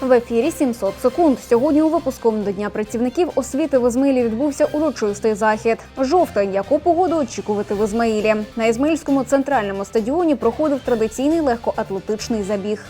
В ефірі 700 секунд. Сьогодні у випуску до Дня працівників освіти в Ізмаїлі відбувся урочистий захід. Жовтень, яку погоду очікувати в Ізмаїлі. На Ізмаїльському центральному стадіоні проходив традиційний легкоатлетичний забіг.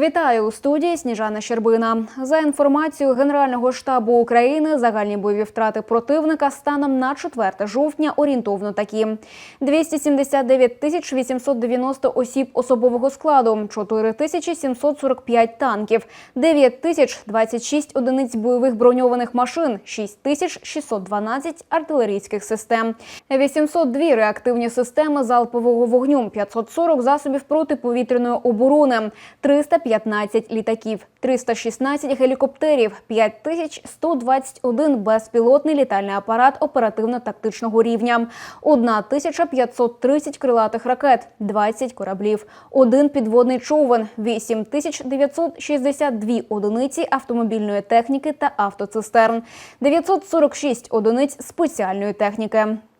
Вітаю у студії Сніжана Щербина. За інформацією Генерального штабу України, загальні бойові втрати противника станом на 4 жовтня орієнтовно такі: 279 тисяч 890 осіб особового складу, 4 тисячі 745 танків, 9 тисяч 26 одиниць бойових броньованих машин, 6 тисяч 612 артилерійських систем, 802 реактивні системи залпового вогню, 540 засобів протиповітряної оборони, 315 літаків, 316 гелікоптерів, 5121 безпілотний літальний апарат оперативно-тактичного рівня, 1530 крилатих ракет, 20 кораблів, один підводний човен, 8962 одиниці автомобільної техніки та автоцистерн, 946 одиниць спеціальної техніки.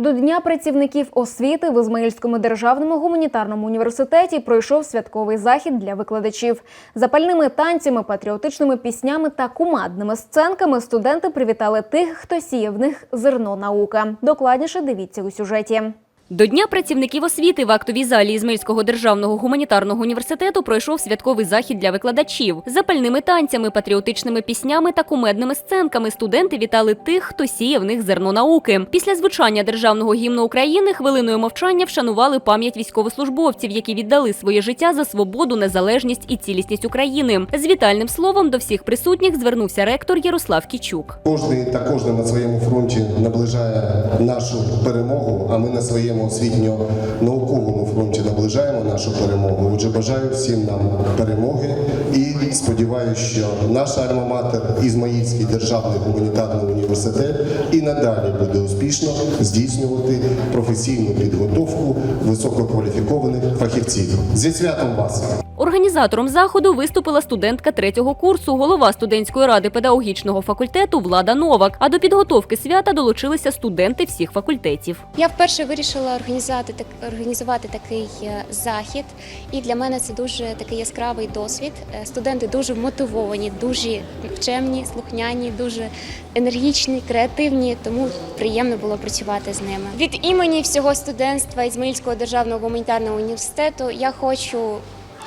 До Дня працівників освіти в Ізмаїльському державному гуманітарному університеті пройшов святковий захід для викладачів. Запальними танцями, патріотичними піснями та кумадними сценками студенти привітали тих, хто сіє в них зерно наука. Докладніше дивіться у сюжеті. До Дня працівників освіти в актовій залі Ізмельського державного гуманітарного університету пройшов святковий захід для викладачів. Запальними танцями, патріотичними піснями та кумедними сценками студенти вітали тих, хто сіє в них зерно науки. Після звучання державного гімну України хвилиною мовчання вшанували пам'ять військовослужбовців, які віддали своє життя за свободу, незалежність і цілісність України. З вітальним словом до всіх присутніх звернувся ректор Ярослав Кічук. Кожний та кожна на своєму фронті наближає нашу перемогу, а ми на своєму освітньо-науковому фронті наближаємо нашу перемогу. Отже, бажаю всім нам перемоги і сподіваюся, що наша альма-матер Ізмаїльський державний гуманітарний університет і надалі буде успішно здійснювати професійну підготовку висококваліфікованих фахівців. Зі святом вас! Організатором заходу виступила студентка третього курсу, голова студентської ради педагогічного факультету Влада Новак. А до підготовки свята долучилися студенти всіх факультетів. Я вперше вирішила організувати так організувати такий е, захід, і для мене це дуже такий яскравий досвід. Е, Студенти дуже мотивовані, дуже вчемні, слухняні, дуже енергічні, креативні. Тому приємно було працювати з ними. Від імені всього студентства Ізмаїльського державного гуманітарного університету я хочу.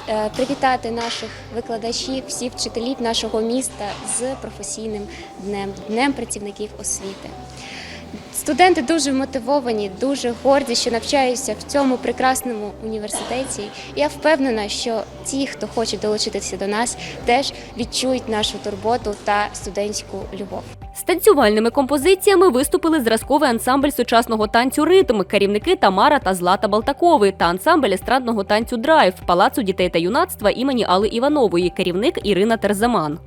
е, Привітати наших викладачів, всіх вчителів нашого міста з професійним днем, днем працівників освіти. Студенти дуже мотивовані, дуже горді, що навчаються в цьому прекрасному університеті. Я впевнена, що ті, хто хоче долучитися до нас, теж відчують нашу турботу та студентську любов. З танцювальними композиціями виступили зразковий ансамбль сучасного танцю ритм, керівники Тамара та Злата Балтакови та ансамбль естрадного танцю Драйв Палацу дітей та юнацтва імені Алли Іванової, керівник Ірина Терзаман.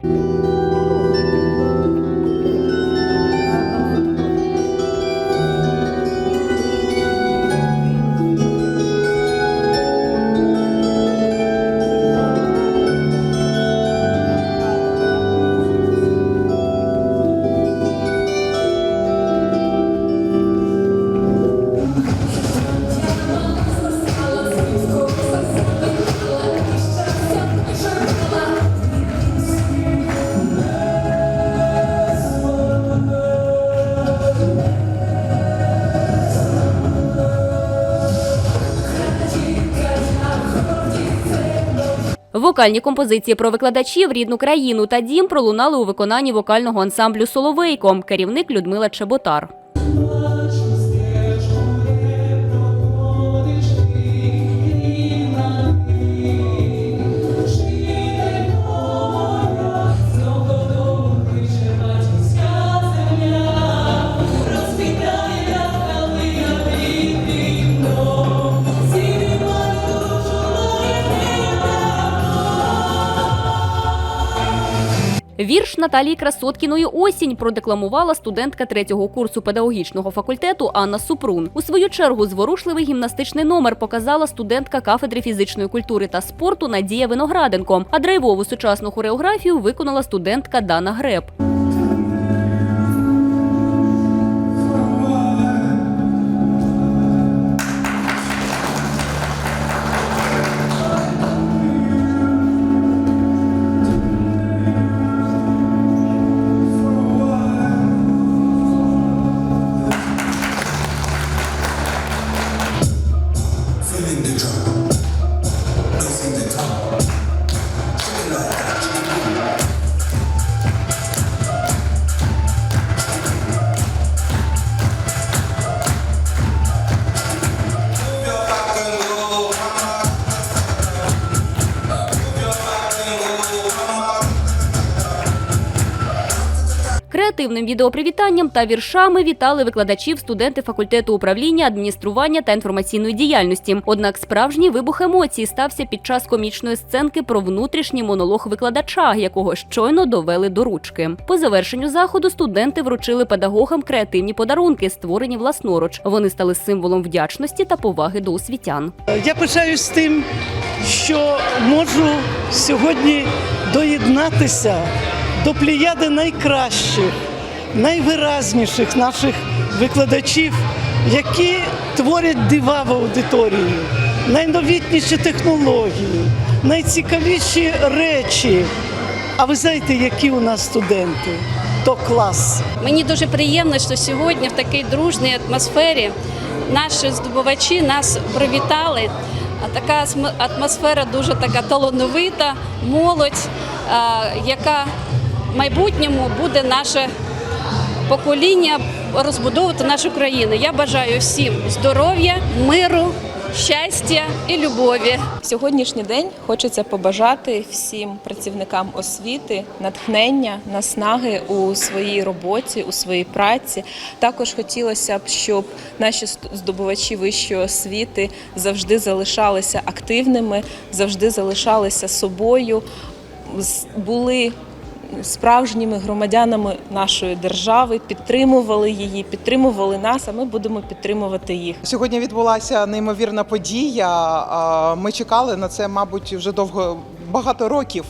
Вокальні композиції про викладачів, рідну країну та дім пролунали у виконанні вокального ансамблю Соловейко, керівник Людмила Чеботар. Вірш Наталії Красоткіної осінь продекламувала студентка третього курсу педагогічного факультету Анна Супрун. У свою чергу зворушливий гімнастичний номер показала студентка кафедри фізичної культури та спорту Надія Винограденко. А драйвову сучасну хореографію виконала студентка Дана Греб. Креативним відеопривітанням та віршами вітали викладачів студенти факультету управління, адміністрування та інформаційної діяльності. Однак справжній вибух емоцій стався під час комічної сценки про внутрішній монолог викладача, якого щойно довели до ручки. По завершенню заходу студенти вручили педагогам креативні подарунки, створені власноруч. Вони стали символом вдячності та поваги до освітян. Я пишаюсь тим, що можу сьогодні доєднатися до плеяди найкращих, найвиразніших наших викладачів, які творять дива в аудиторії, найновітніші технології, найцікавіші речі. А ви знаєте, які у нас студенти? То клас. Мені дуже приємно, що сьогодні в такій дружній атмосфері наші здобувачі нас привітали. Така атмосфера дуже така талановита, молодь, яка в майбутньому буде наше покоління розбудовувати нашу країну. Я бажаю всім здоров'я, миру, щастя і любові. Сьогоднішній день хочеться побажати всім працівникам освіти натхнення, наснаги у своїй роботі, у своїй праці. Також хотілося б, щоб наші здобувачі вищої освіти завжди залишалися активними, завжди залишалися собою, були справжніми громадянами нашої держави, підтримували її, підтримували нас, а ми будемо підтримувати їх. Сьогодні відбулася неймовірна подія. Ми чекали на це, мабуть, вже довго багато років.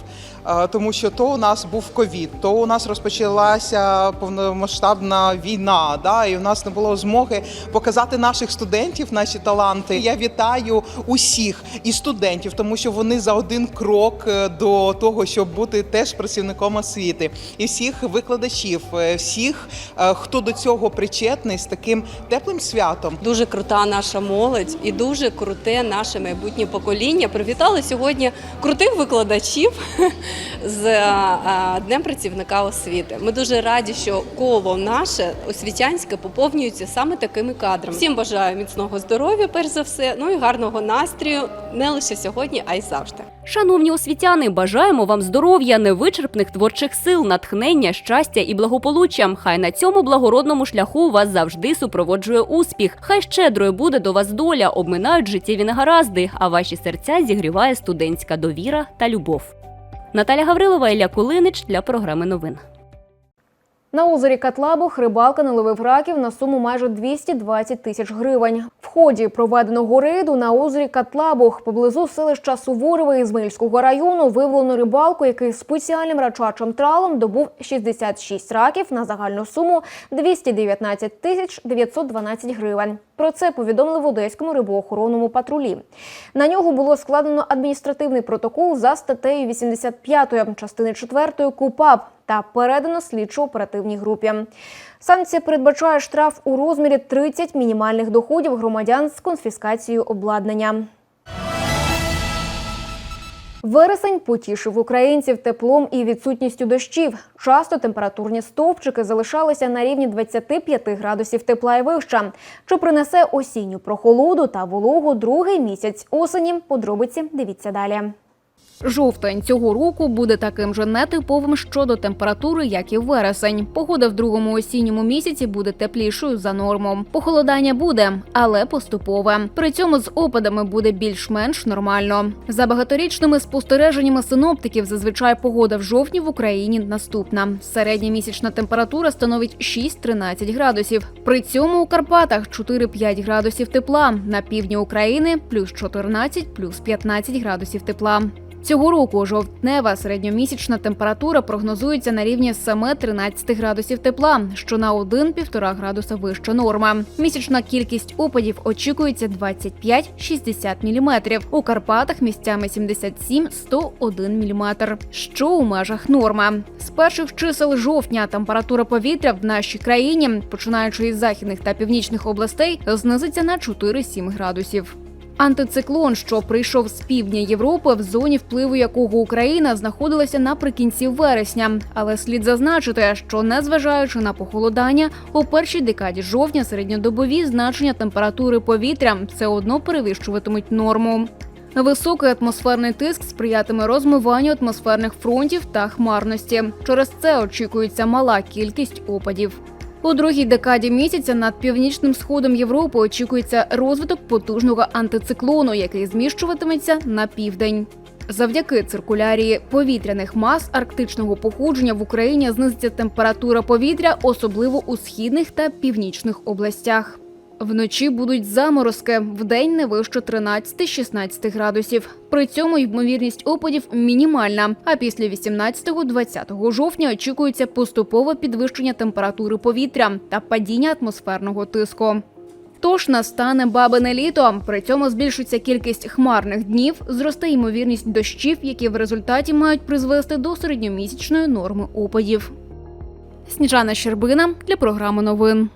Тому що то у нас був ковід, то у нас розпочалася повномасштабна війна, да, і у нас не було змоги показати наших студентів, наші таланти. Я вітаю усіх і студентів, тому що вони за один крок е, до того, щоб бути теж працівником освіти, і всіх викладачів, е, всіх, е, хто до цього причетний з таким теплим святом. Дуже крута наша молодь і дуже круте наше майбутнє покоління. Привітали сьогодні крутих викладачів викладачів. з е, Днем працівника освіти. Ми дуже раді, що коло наше освітянське поповнюється саме такими кадрами. Всім бажаю міцного здоров'я, перш за все, ну і гарного настрою не лише сьогодні, а й завжди. Шановні освітяни, бажаємо вам здоров'я, невичерпних творчих сил, натхнення, щастя і благополуччя. Хай на цьому благородному шляху вас завжди супроводжує успіх. Хай щедрою буде до вас доля, обминають життєві негаразди, а ваші серця зігріває студентська довіра та любов. Наталя Гаврилова, Ілля Кулинич для програми новин. На озері Катлабух рибалка наловив раків на суму майже 220 тисяч гривень. В ході проведеного рейду на озері Катлабух поблизу селища Суворове Ізмаїльського району виявлено рибалку, який спеціальним рачачим тралом добув 66 раків на загальну суму 219 тисяч 912 гривень. Про це повідомили в Одеському рибоохоронному патрулі. На нього було складено адміністративний протокол за статтею 85 частини 4 КУПАП та передано слідчо-оперативній групі. Санкція передбачає штраф у розмірі 30 мінімальних доходів громадян з конфіскацією обладнання. Вересень потішив українців теплом і відсутністю дощів. Часто температурні стовпчики залишалися на рівні 25 градусів тепла і вища, що принесе осінню прохолоду та вологу другий місяць осені. Подробиці дивіться далі. Жовтень цього року буде таким же нетиповим щодо температури, як і вересень. Погода в другому осінньому місяці буде теплішою за норму. Похолодання буде, але поступове. При цьому з опадами буде більш-менш нормально. За багаторічними спостереженнями синоптиків, зазвичай погода в жовтні в Україні наступна. Середня місячна температура становить 6-13 градусів. При цьому у Карпатах 4-5 градусів тепла. На півдні України плюс 14, плюс 15 градусів тепла. Цього року жовтнева середньомісячна температура прогнозується на рівні 7-13 градусів тепла, що на 1-1,5 градуса вища норма. Місячна кількість опадів очікується 25-60 мм. У Карпатах місцями 77-101 мм, що у межах норма. З перших чисел жовтня температура повітря в нашій країні, починаючи із західних та північних областей, знизиться на 4-7 градусів. Антициклон, що прийшов з півдня Європи, в зоні впливу якого Україна знаходилася наприкінці вересня. Але слід зазначити, що незважаючи на похолодання, у першій декаді жовтня середньодобові значення температури повітря все одно перевищуватимуть норму. Високий атмосферний тиск сприятиме розмиванню атмосферних фронтів та хмарності. Через це очікується мала кількість опадів. У другій декаді місяця над північним сходом Європи очікується розвиток потужного антициклону, який зміщуватиметься на південь. Завдяки циркулярії повітряних мас арктичного походження в Україні знизиться температура повітря, особливо у східних та північних областях. Вночі будуть заморозки, вдень не вище 13-16 градусів. При цьому ймовірність опадів мінімальна. А після 18-20 жовтня очікується поступове підвищення температури повітря та падіння атмосферного тиску. Тож настане бабине літо. При цьому збільшиться кількість хмарних днів, зросте ймовірність дощів, які в результаті мають призвести до середньомісячної норми опадів. Сніжана Щербина для програми новин.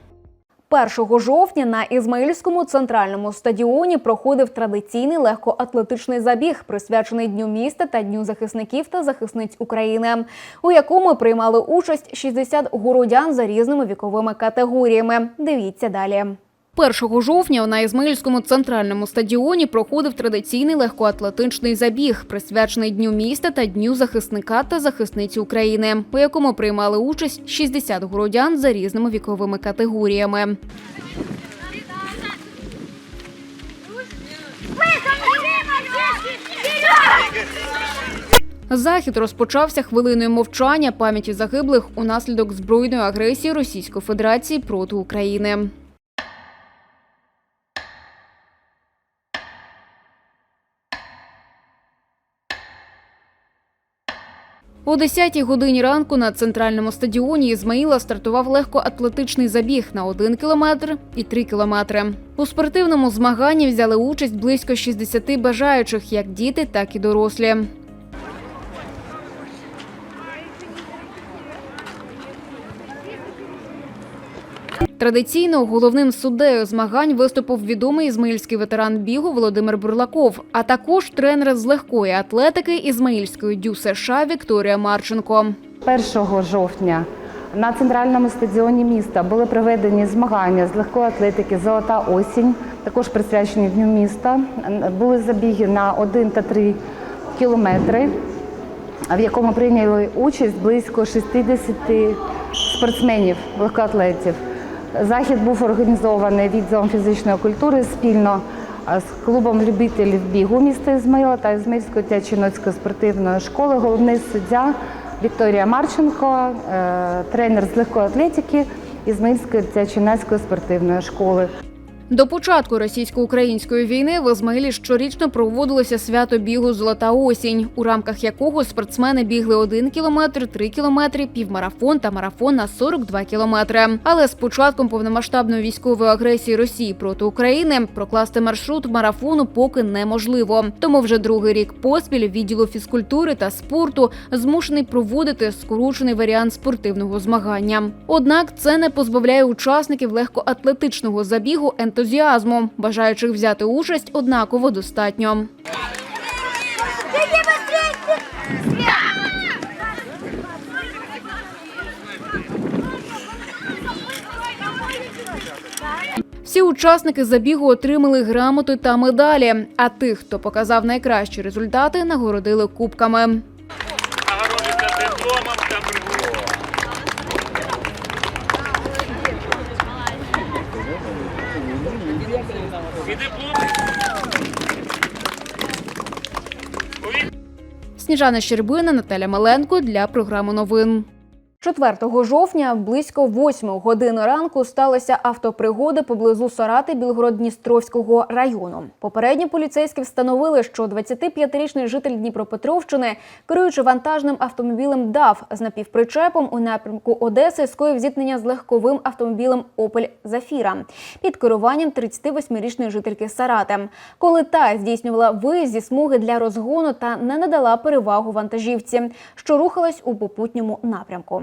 1 жовтня на Ізмаїльському центральному стадіоні проходив традиційний легкоатлетичний забіг, присвячений Дню міста та Дню захисників та захисниць України, у якому приймали участь 60 городян за різними віковими категоріями. Дивіться далі. 1 жовтня на Ізмаїльському центральному стадіоні проходив традиційний легкоатлетичний забіг, присвячений Дню міста та Дню захисника та захисниці України, у якому приймали участь 60 городян за різними віковими категоріями. Захід розпочався хвилиною мовчання пам'яті загиблих унаслідок збройної агресії Російської Федерації проти України. О 10-й годині ранку на центральному стадіоні Ізмаїла стартував легкоатлетичний забіг на 1 кілометр і 3 кілометри. У спортивному змаганні взяли участь близько 60 бажаючих, як діти, так і дорослі. Традиційно головним суддею змагань виступив відомий ізмаїльський ветеран бігу Володимир Бурлаков, а також тренер з легкої атлетики Ізмаїльської дю США Вікторія Марченко. 1 жовтня на центральному стадіоні міста були проведені змагання з легкої атлетики Золота осінь, також присвячені Дню міста. Були забіги на 1 та 3 кілометри, в якому прийняли участь близько 60 спортсменів, легкоатлетів. Захід був організований відділом фізичної культури спільно з клубом любителів бігу міста Ізмаїла та Ізмаїльської Тячіноцької спортивної школи. Головний суддя Вікторія Марченко, е, тренер з легкої атлетики Ізмаїльської тячинацької спортивної школи. До початку російсько-української війни в Ізмаїлі щорічно проводилося свято бігу Золота осінь, у рамках якого спортсмени бігли 1 кілометр, 3 кілометри, півмарафон та марафон на 42 кілометри. Але з початком повномасштабної військової агресії Росії проти України прокласти маршрут марафону поки неможливо. Тому вже другий рік поспіль відділу фізкультури та спорту змушений проводити скорочений варіант спортивного змагання. Однак це не позбавляє учасників легкоатлетичного забігу ентузіазму. Бажаючих взяти участь однаково достатньо. Всі учасники забігу отримали грамоти та медалі. А тих, хто показав найкращі результати, нагородили кубками. Сніжана Щербина, Наталя Маленко для програми новин. 4 жовтня близько 8 години ранку сталася автопригода поблизу Сарати Білгород-Дністровського району. Попередньо поліцейські встановили, що 25-річний житель Дніпропетровщини, керуючи вантажним автомобілем ДАВ з напівпричепом у напрямку Одеси, скоїв зіткнення з легковим автомобілем Опель Зафіра під керуванням 38-річної жительки Сарати. Коли та здійснювала виїзд зі смуги для розгону та не надала перевагу вантажівці, що рухалась у попутньому напрямку.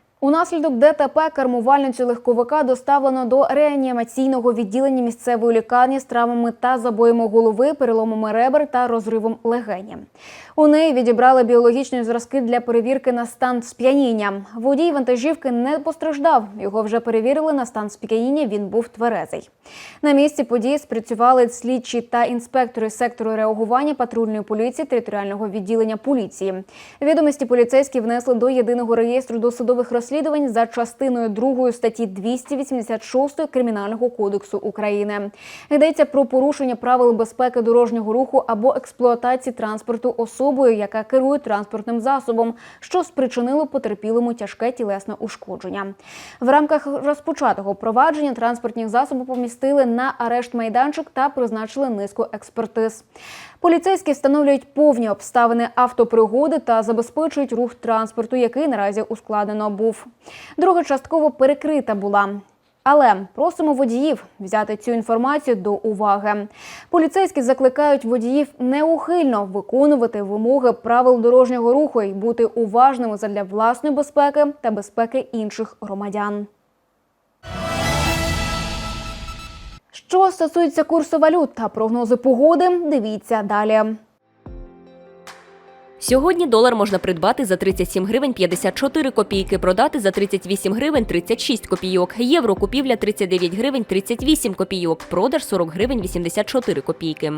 Унаслідок ДТП кермувальницю легковика доставлено до реанімаційного відділення місцевої лікарні з травмами та забоями голови, переломами ребер та розривом легені. У неї відібрали біологічні зразки для перевірки на стан сп'яніння. Водій вантажівки не постраждав. Його вже перевірили на стан сп'яніння. Він був тверезий. На місці події спрацювали слідчі та інспектори сектору реагування патрульної поліції територіального відділення поліції. Відомості поліцейські внесли до єдиного реєстру досудових розслідувань за частиною 2 статті 286 Кримінального кодексу України. Йдеться про порушення правил безпеки дорожнього руху або експлуатації транспорту особою, яка керує транспортним засобом, що спричинило потерпілому тяжке тілесне ушкодження. В рамках розпочатого провадження транспортні засоби помістили на арешт майданчик та призначили низку експертиз. Поліцейські встановлюють повні обставини автопригоди та забезпечують рух транспорту, який наразі ускладнено був. Друга частково перекрита була. Але просимо водіїв взяти цю інформацію до уваги. Поліцейські закликають водіїв неухильно виконувати вимоги правил дорожнього руху і бути уважними задля власної безпеки та безпеки інших громадян. Що стосується курсу валют та прогнози погоди, дивіться далі. Сьогодні долар можна придбати за 37 гривень 54 копійки, продати за 38 гривень 36 копійок. Євро купівля 39 гривень 38 копійок, продаж 40 гривень 84 копійки.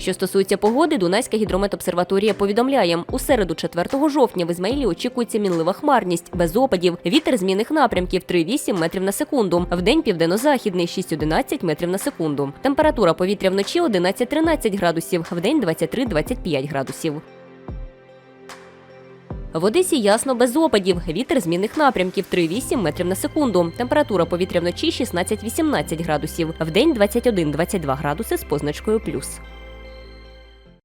Що стосується погоди, Дунайська гідрометобсерваторія повідомляє, у середу 4 жовтня в Ізмаїлі очікується мінлива хмарність, без опадів, вітер змінних напрямків 3,8 метрів на секунду. Вдень південно-західний 6,11 метрів на секунду. Температура повітря вночі 11-13 градусів, вдень 23-25 градусів. В Одесі ясно без опадів. Вітер змінних напрямків 3,8 метрів на секунду. Температура повітря вночі 16-18 градусів. Вдень 21-22 градуси з позначкою плюс.